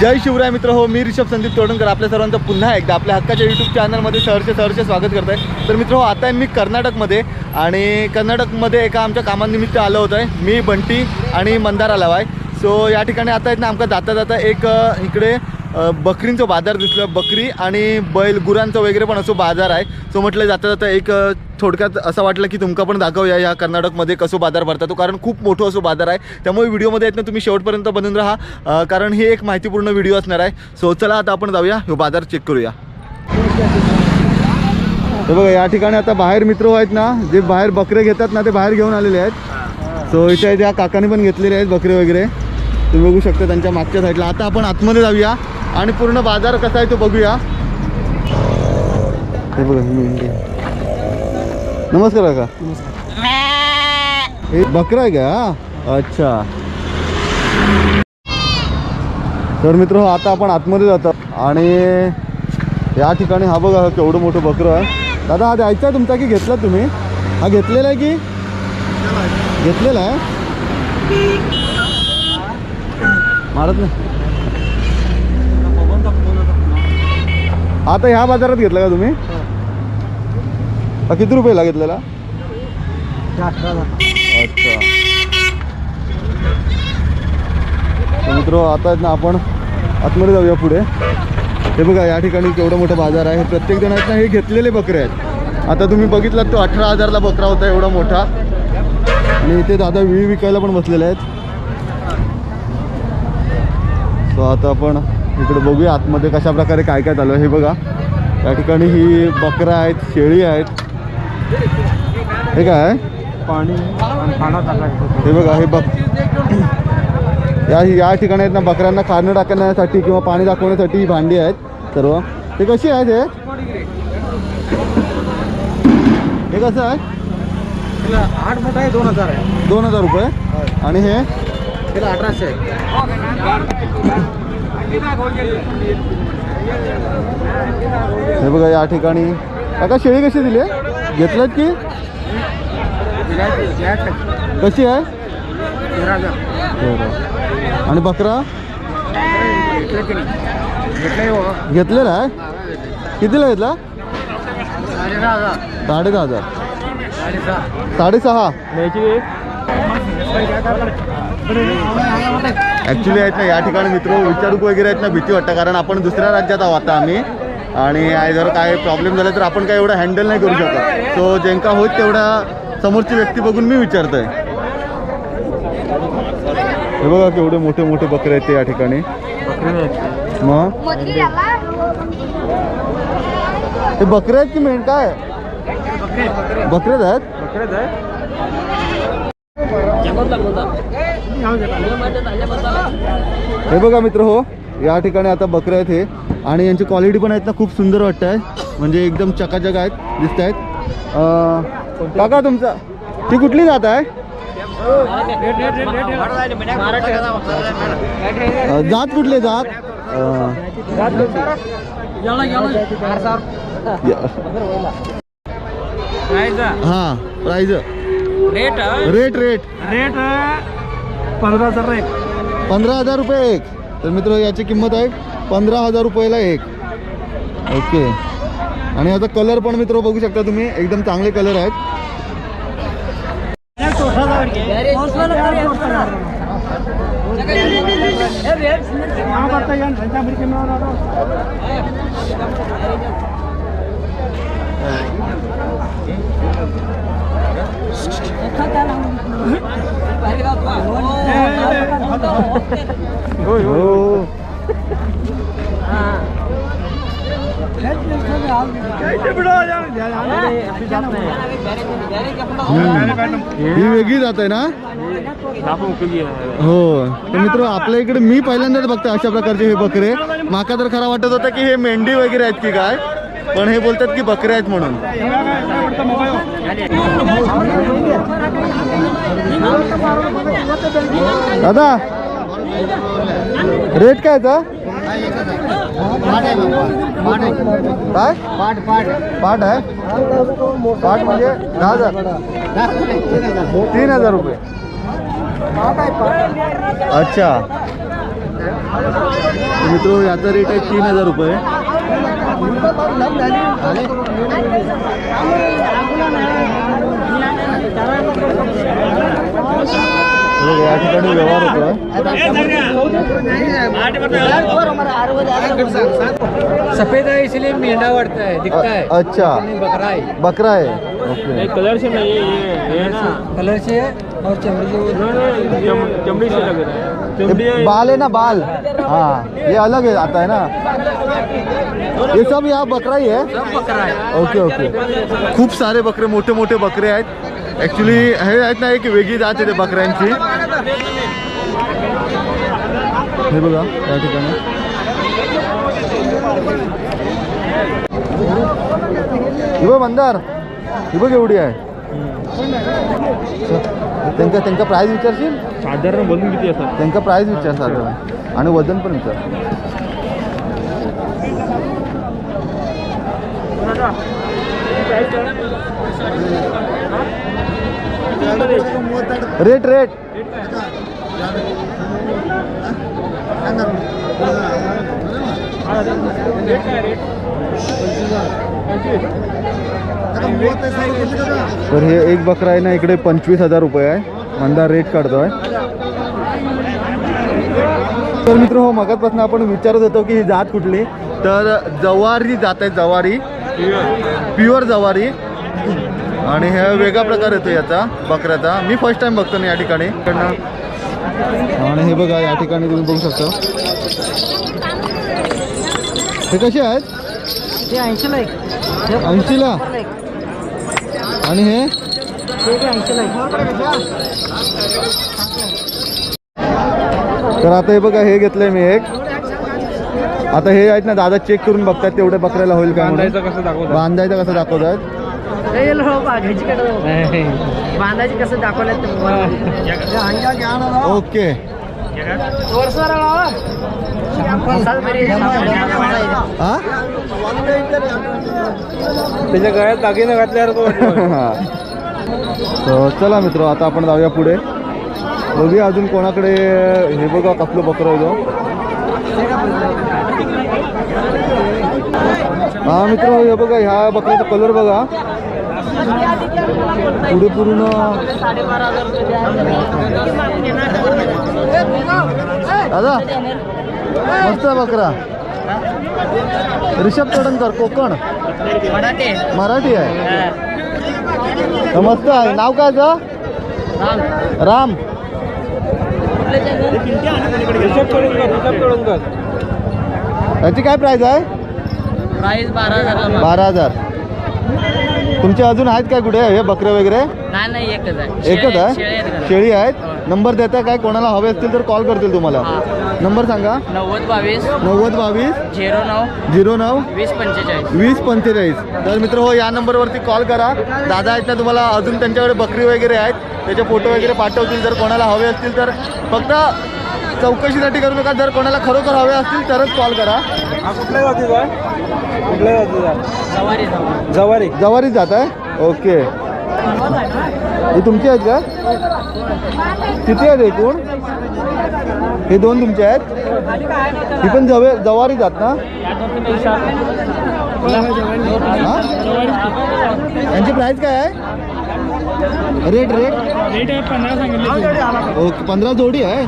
जय शिवराय मित्र हो मी ऋषभ संदीप तोडणकर. आपल्या सर्वांचं पुन्हा एकदा आपल्या हक्काच्या यूट्यूब चॅनलमध्ये सहर्ष सहर्ष स्वागत करत आहे तर मित्र हो आता आहे मी कर्नाटकमध्ये आणि कर्नाटकमध्ये एका आमच्या कामानिमित्त आलो होतो आहे मी बंटी आणि मंदार आला आहे सो या ठिकाणी आता आहेत ना आमका जाता जाता एक इकडे बकरींचं बाजार दिसलं. बकरी आणि बैल गुरांचं वगैरे पण असं बाजार आहे. सो म्हटलं जाता जाता एक थोडक्यात असं वाटलं की तुमका पण दाखवूया या कर्नाटकमध्ये कसं बाजार भरता तो कारण खूप मोठं असं बाजार आहे. त्यामुळे व्हिडिओमध्ये आहेत ना तुम्ही शेवटपर्यंत बनून राहा. कारण हे एक माहितीपूर्ण व्हिडिओ असणार आहे. सो चला आता आपण जाऊया. हे बाजार चेक करूया. तर बघा या ठिकाणी आता बाहेर मित्र आहेत ना जे बाहेर बकरे घेतात ना ते बाहेर घेऊन आलेले आहेत. सो इथे त्या काकाने पण घेतलेले आहेत बकरे वगैरे. तुम्ही बघू शकता त्यांच्या मागच्या साईडला आता आपण आतमध्ये जाऊया आणि पूर्ण बाजार कसा आहे तो बघूया. हे बघा नमस्कार काका. हे बकरा आहे का? अच्छा. तर मित्र आता आपण आतमध्ये जातो. आणि या ठिकाणी हा बघा केवढं मोठं बकरं आहे. दादा हा द्यायचा आहे तुमचा की घेतला तुम्ही? हा घेतलेला आहे की? घेतलेला आहे? मारत नाही. आता ह्या बाजारात घेतला का तुम्ही? हा किती रुपयाला घेतलेला अच्छा. तर मित्र आता आहेत ना आपण आतमध्ये जाऊया पुढे. हे बघा या ठिकाणी केवढं मोठं बाजार आहे. प्रत्येक जण आहेत ना हे घेतलेले बकरे आहेत. आता तुम्ही बघितलात तो अठरा हजारला बकरा होता एवढा मोठा. आणि इथे दादा विळी विकायला पण बसलेले आहेत. सो आता आपण इकडे बघूया आतमध्ये कशा प्रकारे काय काय चालू आहे. हे बघा या ठिकाणी ही बकरा आहेत शेळी आहेत. हे काय? पाणी हे बघा हे बघ. या या ठिकाणी आहेत ना बकऱ्यांना खाणं टाकण्यासाठी किंवा पाणी दाखवण्यासाठी ही भांडी आहेत सर्व. ते कशी आहेत हे? हे कसं आहे? आठ फूट आहे दोन हजार आहे. दोन हजार रुपये. आणि हे? अठराशे आहे. हे बघा या ठिकाणी. काका शेळी कशी दिली आहे? घेतलं की? कशी आहे? बरं. आणि बकरा? घेतलेला आहे? कितीला घेतला? साडे दहा हजार. साडे सहा साडेसहा. ॲक्च्युली आहेत ना या ठिकाणी मित्र विचारूक वगैरे आहेत ना भीती वाटतं कारण आपण दुसऱ्या राज्यात आहोत आता आम्ही. आणि जर काय प्रॉब्लेम झाला तर आपण काय एवढं हँडल नाही करू शकत. सो ज्यांका होत तेवढा समोरची व्यक्ती बघून मी विचारतोय. हे बघा केवढे मोठे मोठे बकरे आहेत ते या ठिकाणी. मग? हे बकरे आहेत की मेन काय? बकरेच आहेत? बकरेच हे बघा मित्र हो. या ठिकाणी आता बकरे आहेत हे. आणि यांची क्वालिटी पण आहेत ना खूप सुंदर वाटत आहे म्हणजे एकदम चकाचक आहेत दिसत आहेत. काका तुमचा ती कुठली जात आहे? जात कुठली जात? हा price rate rate rate. Rate पंधरा हजार रेट. पंधरा हजार रुपये एक. तर मित्र याची किंमत आहे पंधरा हजार रुपयाला एक. ओके. आणि याचा कलर पण मित्र बघू शकता तुम्ही एकदम चांगले कलर आहेत. ही वेगळी जात आहे ना? हो. तर मित्र आपल्या इकडे मी पहिल्यांदाच बघतोय अशा प्रकारचे हे बकरे. माका तर खरा वाटत होतं की हे मेंढी वगैरे आहेत की काय? पण हे बोलतात की बकरे आहेत म्हणून. दादा रेट काय याचा काय? पाठ पाठ पाट आहे? पाट म्हणजे दहा हजार. तीन हजार रुपये. अच्छा. मित्र याचा रेट आहे तीन हजार रुपये. या ठिकाणी व्यवहार होतो सफेद है इसलिए मेंढा बढ़ता है दिखता है अच्छा. बकरा है बकरा आहे. ओके कलर से नहीं ये ये ना. कलर से और चमड़ी से वो- चमड़ी से लग रहा है। बाल है ना बाल? हाँ ये अलग है आता है ना? ये सब यहाँ बकरा ही है? है। Okay okay. खूप सारे बकरे मोठे मोठे बकरे आहेत ॲक्च्युली हे आहेत ना एक वेगळी जात आहे ते बकऱ्यांची हे बघा या ठिकाणी हे बघ मंदार ही बघ एवढी आहे त्यांका त्यांका प्राईस विचारशील? साधारण बनून किती असतात त्यांका प्राईस विचार साधारण. आणि वजन पण विचार. Rate rate. तर हे एक बकरा आहे ना इकडे पंचवीस हजार रुपये आहे. मंदार रेट काढतोय. तर मित्र हो मगापासून आपण विचारत होतो की ही जात कुठली? तर जवारी जात आहे जवारी. प्युअर जवारी. आणि हे वेगळा प्रकार येतो याचा बकऱ्याचा. मी फर्स्ट टाइम बघतो ना या ठिकाणी. आणि हे बघा या ठिकाणी तुम्ही बघू शकता. हे कसे आहेत? ते ऐंशीला एक. ऐंशीला? आणि हे? तर आता हे बघा हे घेतलंय मी एक. आता हे आहेत ना दादा चेक करून बघतात तेवढ्या बकऱ्याला होईल का. बांधायचं कसं दाखवतात? बांधायचं कसं दाखवतात? हे लो बागायची कडे बांधायची कसं दाखवलं ओके. त्याच्या गळ्यात दागिने घातल्यावर तो चला मित्र आता आपण जाऊया पुढे. बघूया अजून कोणाकडे हे बघा कसलं बकरं होतं हा मित्र हे बघा ह्या बकऱ्याचा कलर बघा. पुढे पूर्ण दादा मस्त आहे बकरा. रिषभ तोडणकर कोकण. मराठी. मराठी आहे. मस्त आहे. नाव काय? राम. रिषभ तोडणकर रिषभ तोडणकर. याची काय प्राइस आहे? प्राईस बारा हजार बारा हजार तुमचे अजून आहेत काय कुठे? हे बकरे वगैरे? नाही नाही एकच आहे. एकच आहे? शेळी आहेत नंबर देता काय? कोणाला हवे असतील तर कॉल करतील तुम्हाला. नंबर सांगा. नव्वद बावीस. नव्वद बावीस. झिरो नऊ. झिरो नऊ. वीस पंचेचाळीस. वीस पंचेचाळीस. तर मित्र हो या नंबरवरती कॉल करा. दादा आहेत ना तुम्हाला अजून त्यांच्याकडे बकरी वगैरे आहेत. त्याचे फोटो वगैरे पाठवतील. जर कोणाला हवे असतील तर. फक्त चौकशीसाठी करू नका. जर कोणाला खरोखर हवे असतील तरच कॉल करा. कुठल्या आहे? कुठल्या सवारी जवारी. जवारीच जात आहे? ओके. हे तुमचे आहेत का? किती आहेत एकूण? हे दोन तुमचे आहेत? ही पण जवे जवारी जात ना? हा? यांची प्राइस काय आहे? Rate rate? रेट आहे पंधरा सांगितले ओके पंधरा जोडी आहे?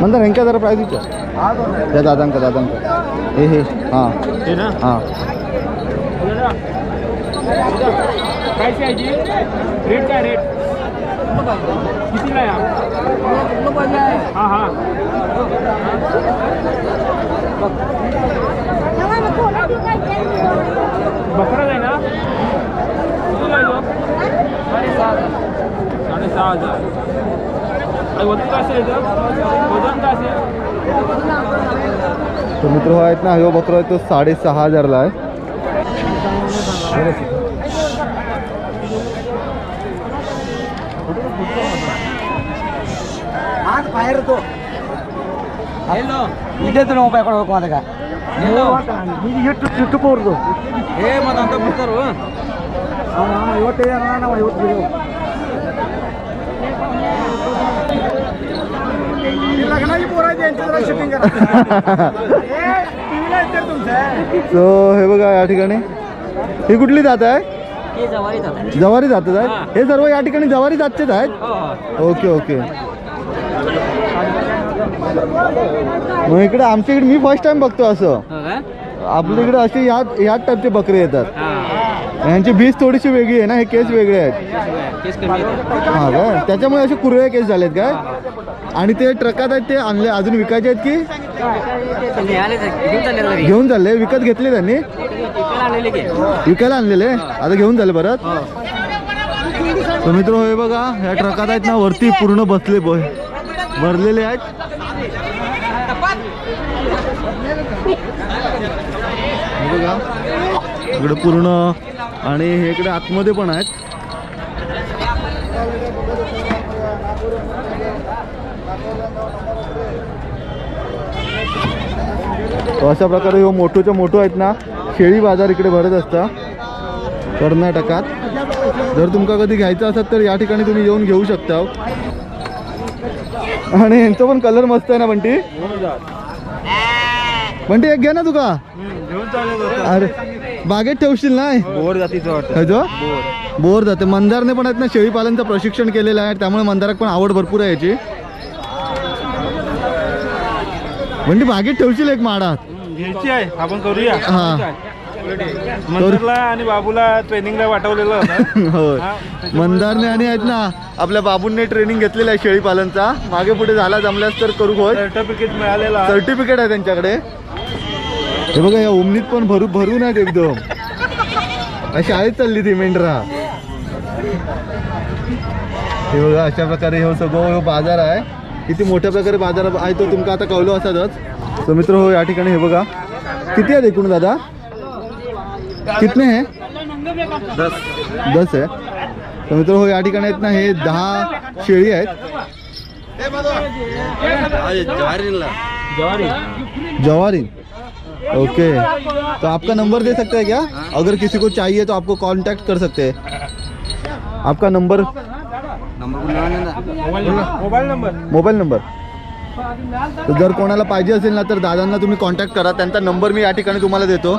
म्हणता हेंका जरा प्राईस विचार. त्या दादांका दादांका. हे हे. हां. ते ना हां काय पाहिजे रेट काय रेट कितीला आहे हा हा। बकरा आहे ना? कितीला आहे तो साडेसहा हजार। आणि वजन काय असेल याचं वजन काय असेल तर मित्र हो आहेत ना ह्यो बकरा आहे तो साडेसहा हजारला आहे ಇದೇ ರೂಪಾಯಿ ಕೊಡ್ಬೇಕು ಅದಕ್ಕೆ ಎಷ್ಟು ಯೂಟ್ಯೂಬ್ ಅವ್ರದ್ದು ಏ ಮತ್ತೆ ಅಂತ ಬಿಡ್ತಾರು ಐವತ್ತೈದು ನಾವು ಐವತ್ತು सो हे बघा या ठिकाणी ही कुठली जात आहे? जवारी जातच आहेत हे. सर्व या ठिकाणी जवारी जातचेच आहेत? Okay okay. मग इकडे आमच्या इकडे मी फर्स्ट टाइम बघतो असं. आपल्या इकडे असे ह्या ह्याच टाईपचे बकरे येतात. यांची बीज थोडीशी वेगळी आहे ना हे केस वेगळे आहेत. हा काय त्याच्यामुळे असे कुरळे केस झालेत काय? आणि ते ट्रकात आहेत ते आणले अजून विकायचे आहेत की? घेऊन चालले विकत घेतले त्यांनी. विकायला आणलेले आता घेऊन झाले परत. तर मित्र हे बघा ह्या ट्रकात आहेत ना वरती पूर्ण बसले ब- भरलेले आहेत. बघा इकडे पूर्ण आणि हे इकडे आतमध्ये पण आहेत. अशा प्रकारे मोठोच्या मोठो आहेत ना शेळी बाजार इकडे भरत असता कर्नाटकात. जर तुमका कधी घ्यायचं असेल तर या ठिकाणी तुम्ही येऊन घेऊ शकता. आणि यांचं पण कलर मस्त आहे ना बंटी? बंटी एक घ्या ना तुका. अरे बागेत ठेवशील ना? बोर जातीचं बोर. जाते. मंदारने पण आहेत ना शेळी पालनचं प्रशिक्षण केलेलं आहे. त्यामुळे मंदारात पण आवड भरपूर आहे याची. म्हणजे बागेत ठेवशील एक माडात? घ्यायची आहे. आपण करूया. हा. मंदिरला आणि बाबूला ट्रेनिंगला वाटवलेलं होतं. होय. मंदारने आणि आहेत ना आपल्या बाबूंनी ट्रेनिंग घेतलेलं आहे शेळी पालनचा मागे पुढे झाला जमल्यास तर करू होय. सर्टिफिकेट मिळालेलं आहे. सर्टिफिकेट आहे त्यांच्याकडे. हे बघा या उमनीत पण भरू भरून आहेत एकदम. अशी शाळेत चालली ती मेंढरा. हे बघा अशा प्रकारे हे सगळं बाजार आहे. किती मोठ्या प्रकारे बाजार आहे. तो तुमका आता कळलो असतच. तर मित्र हो या ठिकाणी हे बघा किती आहेत एकूण दादा? कितने है? दस दस आहे. तर मित्र हो या ठिकाणी आहेत ना हे दहा शेळी आहेत. जवारी ओके. तो आपका नंबर दे सकते हैं क्या? अगर किसी को चाहिए तो आपको कांटेक्ट कर सकते हैं. आपका number? Mobile number mobile number. जर कोणाला पाहिजे असेल ना तर दादांना तुम्ही कॉन्टॅक्ट करा. त्यांचा नंबर मी या ठिकाणी तुम्हाला देतो.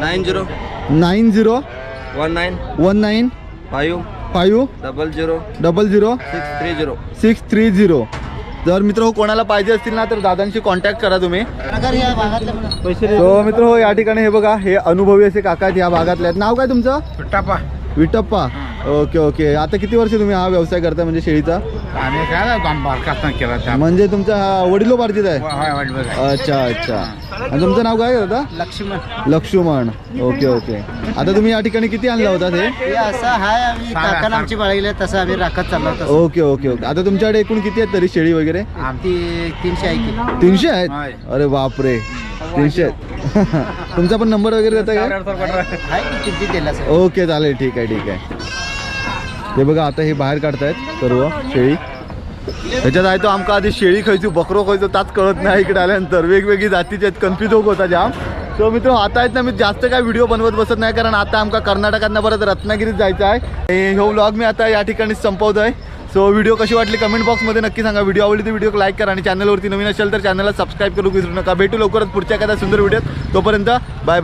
Nine zero nine zero one nine one nine five five double zero double zero six three zero six three zero जर मित्र हो कोणाला पाहिजे असतील ना तर दादांशी कॉन्टॅक्ट करा तुम्ही. मित्र हो या ठिकाणी हे बघा हे अनुभवी असे काका या भागातले आहेत. नाव काय तुमचं? टापा विटप्पा. Okay okay. आता किती वर्ष तुम्ही हा व्यवसाय करताय म्हणजे शेळीचा? आम्ही काय केला त्या म्हणजे तुमचा हा वडिलोपार्जित आहे? होय वाट बघा अच्छा अच्छा. आणि तुमचं नाव काय दादा? लक्ष्मण. लक्ष्मण. Okay okay. आता तुम्ही या ठिकाणी किती आणला होता ते? हे असं हाय आम्ही सांगा, काकानं आमची बाळगले तसं आम्ही राखत चाललो तसं ओके ओके ओके. आता तुमच्याकडे एकूण किती आहेत तरी शेळी वगैरे? तीनशे आहे तीनशे आहेत? होय. अरे बापरे. तीनशे. आहेत तुमचा पण नंबर वगैरे देता की किती दिला सर ओके चालेल ठीक आहे ठीक आहे. ते बघा आता हे बाहेर काढतायत सर्व शेळी. त्याच्यात आहे तो आमका आधी शेळी खायचो बकरो खायचो ताच कळत नाही इकडे आल्यानंतर. वेगवेगळी जातीचे आहेत कन्फ्युज होत होता जाम. सो मित्र आता आहेत ना मी जास्त काय व्हिडिओ बनवत बसत नाही कारण आता आमका कर्नाटकात परत रत्नागिरीत जायचं आहे. हे व्लॉग मी आता या ठिकाणी संपवतो आहे सो व्हिडिओ कशी वाटली? कमेंट बॉक्समध्ये नक्की सांगा. व्हिडिओ आवडली तर व्हिडिओ लाईक करा आणि चॅनलवरती नवीन असेल तर चॅनलला सबस्क्राईब करू विसरू नका. भेटू लवकरच पुढच्या एखाद्या सुंदर व्हिडिओत तोपर्यंत बाय बाय